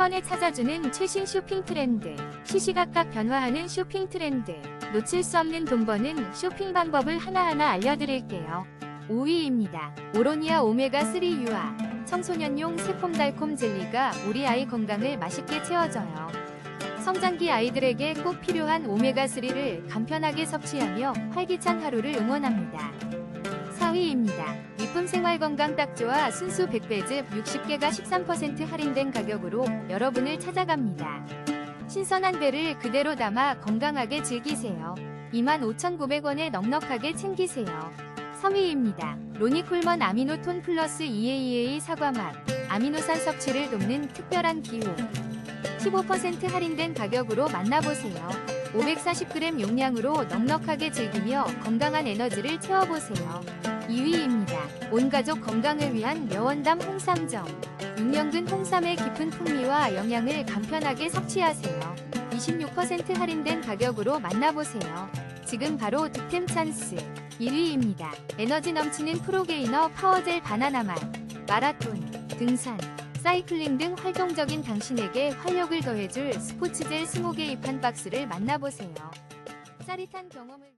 번에 찾아주는 최신 쇼핑 트렌드, 시시각각 변화하는 쇼핑 트렌드, 놓칠 수 없는 돈 버는 쇼핑 방법을 하나하나 알려드릴게요. 5위입니다. 오로니아 오메가3 유아, 청소년용 새콤달콤 젤리가 우리 아이 건강을 맛있게 채워줘요. 성장기 아이들에게 꼭 필요한 오메가3를 간편하게 섭취하며 활기찬 하루를 응원합니다. 4위입니다. 이쁨 생활 건강 딱지와 순수 백배즙 60개가 13% 할인된 가격으로 여러분을 찾아갑니다. 신선한 배를 그대로 담아 건강하게 즐기세요. 25,900원에 넉넉하게 챙기세요. 3위입니다. 로니콜먼 아미노톤 플러스 EAEA 사과맛, 아미노산 섭취를 돕는 특별한 기호. 15% 할인된 가격으로 만나보세요. 540g 용량으로 넉넉하게 즐기며 건강한 에너지를 채워보세요. 2위입니다. 온 가족 건강을 위한 여원담 홍삼정. 6년근 홍삼의 깊은 풍미와 영양을 간편하게 섭취하세요. 26% 할인된 가격으로 만나보세요. 지금 바로 득템 찬스. 1위입니다. 에너지 넘치는 프로게이너 파워젤 바나나 맛. 마라톤, 등산, 사이클링 등 활동적인 당신에게 활력을 더해줄 스포츠젤 20개 입한 박스를 만나보세요. 짜릿한 경험을